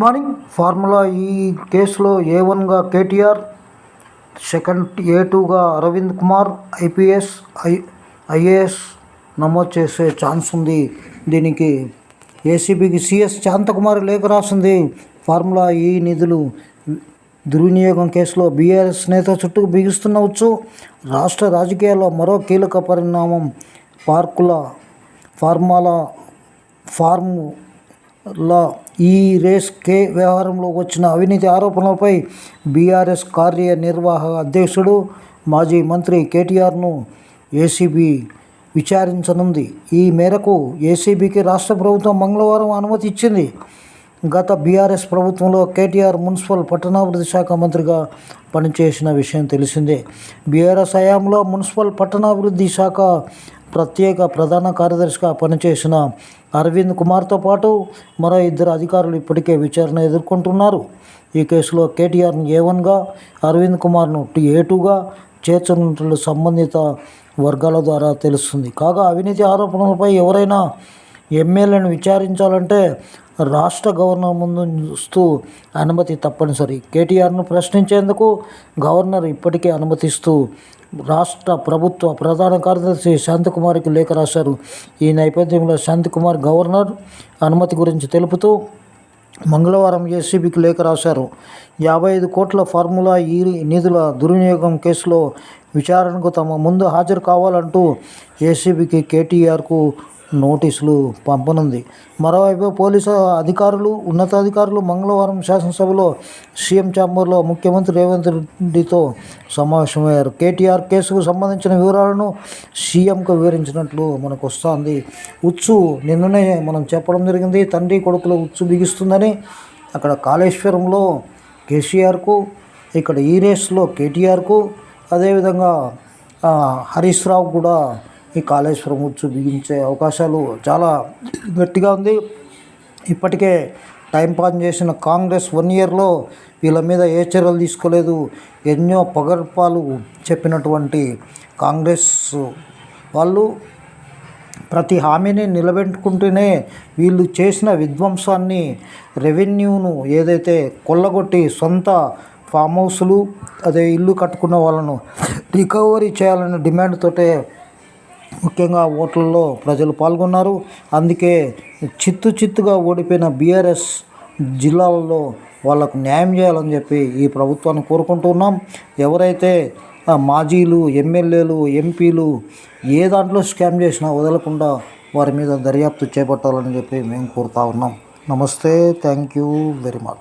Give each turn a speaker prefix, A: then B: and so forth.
A: Morning formula ఈ కేసులో ఏ వన్గా కేటీఆర్ సెకండ్ ఏ టూగా Arvind Kumar IPS I IAS నమోదు చేసే ఛాన్స్ ఉంది. దీనికి ఏసీబీకి సిఎస్ శాంతకుమారి లేఖ రాసింది. ఫార్ములా ఈ నిధులు దుర్వినియోగం కేసులో బీఆర్ఎస్ నేత చుట్టూ బిగిస్తున్నవచ్చు. రాష్ట్ర రాజకీయాల్లో మరో కీలక పరిణామం పార్కుల ఫార్మాలా లా ఈ రేస్ కే వ్యవహారంలో వచ్చిన అవినీతి ఆరోపణలపై బీఆర్ఎస్ కార్యనిర్వాహక అధ్యక్షుడు మాజీ మంత్రి కేటీఆర్ను ఏసీబీ విచారించనుంది. ఈ మేరకు ఏసీబీకి రాష్ట్ర ప్రభుత్వం మంగళవారం అనుమతి ఇచ్చింది. గత బీఆర్ఎస్ ప్రభుత్వంలో కేటీఆర్ మున్సిపల్ పట్టణాభివృద్ధి శాఖ మంత్రిగా పనిచేసిన విషయం తెలిసిందే. బీఆర్ఎస్ హయాంలో మున్సిపల్ పట్టణాభివృద్ధి శాఖ ప్రత్యేక ప్రధాన కార్యదర్శిగా పనిచేసిన అరవింద్ కుమార్తో పాటు మరో ఇద్దరు అధికారులు ఇప్పటికే విచారణ ఎదుర్కొంటున్నారు. ఈ కేసులో కేటీఆర్ను ఏ వన్గా అరవింద్ కుమార్ను ఏ టూగా చేర్చనున్నట్లు సంబంధిత వర్గాల ద్వారా తెలుస్తుంది. కాగా అవినీతి ఆరోపణలపై ఎవరైనా ఎమ్మెల్యేను విచారించాలంటే రాష్ట్ర గవర్నర్ ముందు ముందుస్తూ అనుమతి తప్పనిసరి. కేటీఆర్ను ప్రశ్నించేందుకు గవర్నర్ ఇప్పటికే అనుమతిస్తూ రాష్ట్ర ప్రభుత్వ ప్రధాన కార్యదర్శి శాంతకుమార్కి లేఖ రాశారు. ఈ నేపథ్యంలో శాంతికుమార్ గవర్నర్ అనుమతి గురించి తెలుపుతూ మంగళవారం ఏసీబీకి లేఖ రాశారు. యాభై ఐదు కోట్ల ఫార్ములా ఈ నిధుల దుర్వినియోగం కేసులో విచారణకు తమ ముందు హాజరు కావాలంటూ ఏసీబీకి కేటీఆర్కు నోటీసులు పంపనుంది. మరోవైపు పోలీసు అధికారులు ఉన్నతాధికారులు మంగళవారం శాసనసభలో సీఎం ఛాంబర్లో ముఖ్యమంత్రి రేవంత్ రెడ్డితో సమావేశమయ్యారు. కేటీఆర్ కేసుకు సంబంధించిన వివరాలను సీఎంకు వివరించినట్లు మనకు వస్తుంది. ఉచ్చు నిన్ననే మనం చెప్పడం జరిగింది. తండ్రి కొడుకులో ఉచ్చు బిగిస్తుందని అక్కడ కాళేశ్వరంలో కేసీఆర్కు ఇక్కడ ఈ రేస్లో కేటీఆర్కు అదేవిధంగా హరీష్ రావు కూడా ఈ కాళేశ్వరం ఉచ్చు బిగించే అవకాశాలు చాలా గట్టిగా ఉంది. ఇప్పటికే టైం పాస్ చేసిన కాంగ్రెస్ వన్ ఇయర్లో వీళ్ళ మీద ఏ చర్యలు తీసుకోలేదు. ఎన్నో పగర్పాలు చెప్పినటువంటి కాంగ్రెస్ వాళ్ళు ప్రతి హామీని నిలబెట్టుకుంటూనే వీళ్ళు చేసిన విధ్వంసాన్ని రెవెన్యూను ఏదైతే కొల్లగొట్టి సొంత ఫామ్ హౌస్లు అదే ఇల్లు కట్టుకున్న వాళ్ళను రికవరీ చేయాలనే డిమాండ్తోటే ముఖ్యంగా ఓట్లలో ప్రజలు పాల్గొన్నారు. అందుకే చిత్తు చిత్తుగా ఓడిపోయిన బీఆర్ఎస్ జిల్లాలలో వాళ్ళకు న్యాయం చేయాలని చెప్పి ఈ ప్రభుత్వాన్ని కోరుకుంటున్నాం. ఎవరైతే మాజీలు ఎమ్మెల్యేలు ఎంపీలు ఏ దాంట్లో స్కామ్ చేసినా వదలకుండా వారి మీద దర్యాప్తు చేపట్టాలని చెప్పి మేము కోరుతా ఉన్నాం. నమస్తే థ్యాంక్ యూ వెరీ మచ్.